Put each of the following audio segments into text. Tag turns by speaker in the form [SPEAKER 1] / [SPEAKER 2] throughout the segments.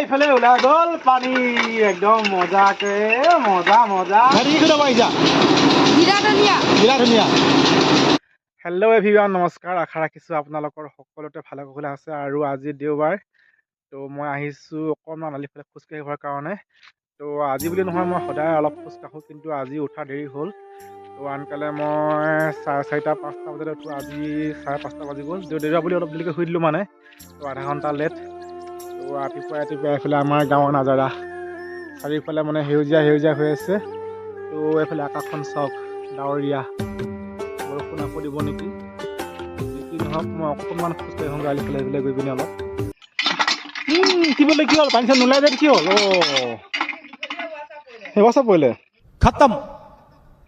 [SPEAKER 1] এইফালে ওলাই গ'ল পানী একদম মজাকে মজা মজা। হেল্ল' এভিৱান নমস্কাৰ। আশা ৰাখিছোঁ আপোনালোকৰ সকলোতে ভালে কুশলে আছে আৰু আজি দেওবাৰ। তো মই আহিছোঁ অকণমান আলিফালে খোজকাঢ়িবৰ কাৰণে। তো আজি বুলি নহয় মই সদায় অলপ খোজ কাঢ়োঁ কিন্তু আজি উঠা দেৰি হ'ল। তো আনকালে মই চাৰে চাৰিটা পাঁচটা বজাতে উঠোঁ। আজি চাৰে পাঁচটা বাজি গ'ল। দেউতা বুলি অলপ দেৰিকৈ শুই দিলোঁ মানে। তো আধা ঘণ্টা লেট ৰাতিপুৱা ৰাতিপুৱা এইফালে আমাৰ গাঁৱৰ নাজাৰা। চাৰিওফালে মানে সেউজীয়া সেউজীয়া হৈ আছে। তো এইফালে আকাশখন চাওক ডাৱৰীয়া। বৰষুণ আকৌ দিব নেকি? কি নহওক মই অকণমান খোজকাঢ়ি আহোঁ গাড়ী ফালে এইফালে গৈ পিনে অলপ। কি বোলে কি হ'ল? পানী চানী নোলাই যে কি হ'ল? অ' সেইবাৰ পৰিলে?
[SPEAKER 2] খতম।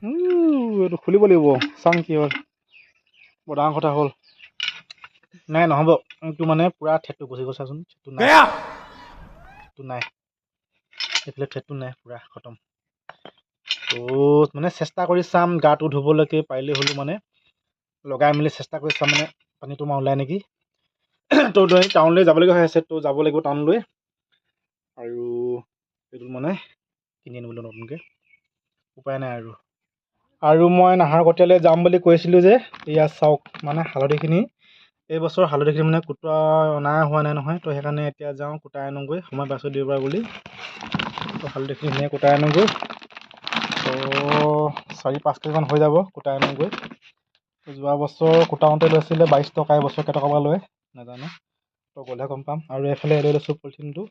[SPEAKER 1] উম, এইটো খুলিব লাগিব। চাং কি হ'ল বৰ ডাঙৰ কথা হ'ল। নাই নহ'ব। এইটো মানে পূৰা ঠেটটো গুচি গ'ল চাচোন ঠেটটো নাই। ঠেটটো নাই। এইফালে ঠেটটো নাই পূৰা খতম। ত' মানে চেষ্টা কৰি চাম গাটো ধুবলৈকে পাৰিলে হ'লেও মানে। লগাই মেলি চেষ্টা কৰি চাম মানে পানীটো মই ওলাই নেকি। ত' টাউনলৈ যাবলগীয়া হৈ আছে ত' যাব লাগিব টাউনলৈ। আৰু এইটো মানে কিনি আনিবলৈ নতুনকৈ। উপায় নাই আৰু। আৰু মই নাহৰকটীয়ালৈ যাম বুলি কৈছিলোঁ যে ইয়াত চাওক মানে হালধিখিনি। এই বছৰ হালধিখিনি মানে কুটোৱা অনা হোৱা নাই নহয় তো সেইকাৰণে এতিয়া যাওঁ কুটাই আনোগৈ। সময় পাইছোঁ দেওবাৰ বুলি। তো হালধিখিনি ধুনীয়াকৈ কুটাই আনোগৈ। তো চাৰি পাঁচ কেজিমান হৈ যাব কুটাই আনোগৈ। যোৱা বছৰ কুটাওঁতে লৈছিলে বাইছ টকা এবছৰ কেইটকা লয় নাজানো। তো গ'লে গম পাম। আৰু এইফালে লৈ লৈছোঁ পলিথিনটো।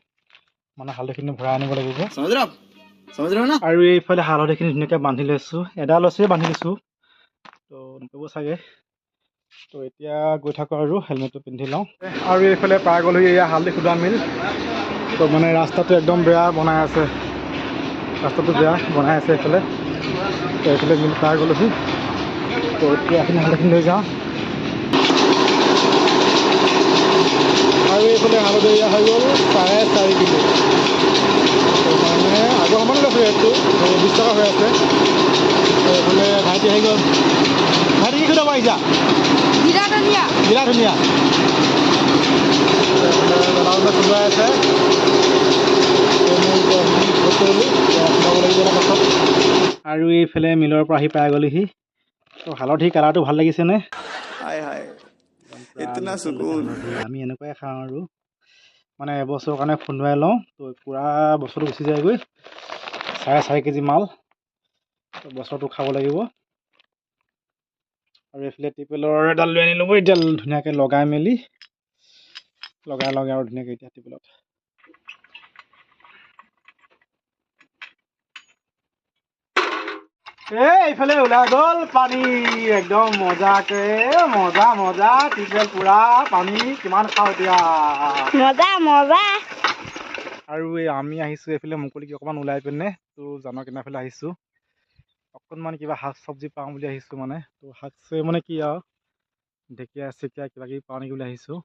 [SPEAKER 1] মানে হালধিখিনি ভৰাই আনিব লাগিব। আৰু এইফালে হালধিখিনি ধুনীয়াকৈ বান্ধি লৈছোঁ। এডাল ৰছীয়ে বান্ধি দিছোঁ তো নকৰিব চাগে। তো এতিয়া গৈ থাকোঁ আৰু হেলমেটটো পিন্ধি লওঁ। আৰু এইফালে পাই গ'লোহি এয়া হালধি খুদা মিল। তো মানে ৰাস্তাটো একদম বেয়া বনাই আছে। ৰাস্তাটো বেয়া বনাই আছে এইফালে। তো এইফালে মিল পাই গ'লোহি তো এতিয়া এইখিনি হালধিখিনি লৈ যাওঁ। আৰু এইফালে হালধি এয়া হৈ গ'ল চাৰে চাৰি কিলো। তো মানে আগৰ সমানে লৈছোঁ ৰেটটো বিছ টকা হৈ আছে। তো এইফালে ভাইটি আহি গ'ল। ভাইটি কি আহিছা
[SPEAKER 3] বিৰাট ধুনীয়া
[SPEAKER 1] বিৰাট ধুনীয়া আছে আৰু এইফালে মিলৰ পৰা আহি পাই গ'লোহি। তো হালধি কালাৰটো ভাল লাগিছেনে? আমি এনেকুৱাই খাওঁ আৰু। মানে এবছৰৰ কাৰণে খুন্দুৱাই লওঁ তো পূৰা বছৰটো গুচি যায়গৈ। চাৰে চাৰি কেজি মাল। তো বছৰটো খাব লাগিব। আৰু এইফালে টিপেলৰ এডাল লৈ আনিলোঁ মই এতিয়া ধুনীয়াকৈ লগাই মেলি লগাই লগাই আৰু ধুনীয়াকৈ এতিয়া টিপেলত এই এইফালে ওলাই গ'ল পানী একদম মজাকে মজা মজা টিপেল পুৰা পানী কিমান খাওঁ এতিয়া।
[SPEAKER 3] মজা মজা।
[SPEAKER 1] আৰু এই আমি আহিছোঁ এইফালে মুকলিকে অকণমান ওলাই পিনে তো জানৰ কিনাৰফালে আহিছোঁ। অকণমান কিবা শাক চব্জি পাওঁ বুলি আহিছোঁ মানে। তো শাক মানে কি আৰু ঢেকীয়া চেকীয়া কিবা কিবি পাওঁ নেকি বুলি আহিছোঁ।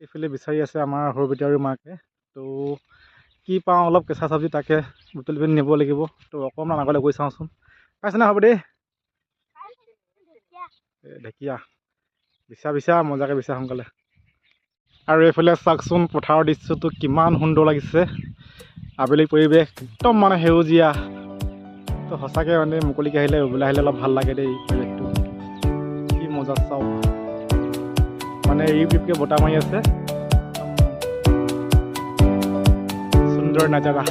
[SPEAKER 1] এইফালে বিচাৰি আছে আমাৰ সৰুবেটি আৰু মাকে। তো কি পাওঁ অলপ কেঁচা চব্জি তাকে বুটলি পিনি নিব লাগিব। তো অকণমান আগলৈ গৈ চাওঁচোন। পাইছেনে হ'ব দেই? ঢেকীয়া। বিচা বিচা মজাকৈ বিচা সোনকালে। আৰু এইফালে চাওকচোন পথাৰৰ দৃশ্যটো কিমান সুন্দৰ লাগিছে। আবেলি পৰিৱেশ একদম মানে সেউজীয়া। তো সঁচাকৈ মানে মুকলিকৈ আহিলে ওলাই আহিলে অলপ ভালো লাগে দেই পৰিৱেশটো কি মজা চাওঁ। মানে এই পিপকে বতাহ মাৰি আছে। সুন্দৰ নাজাৰা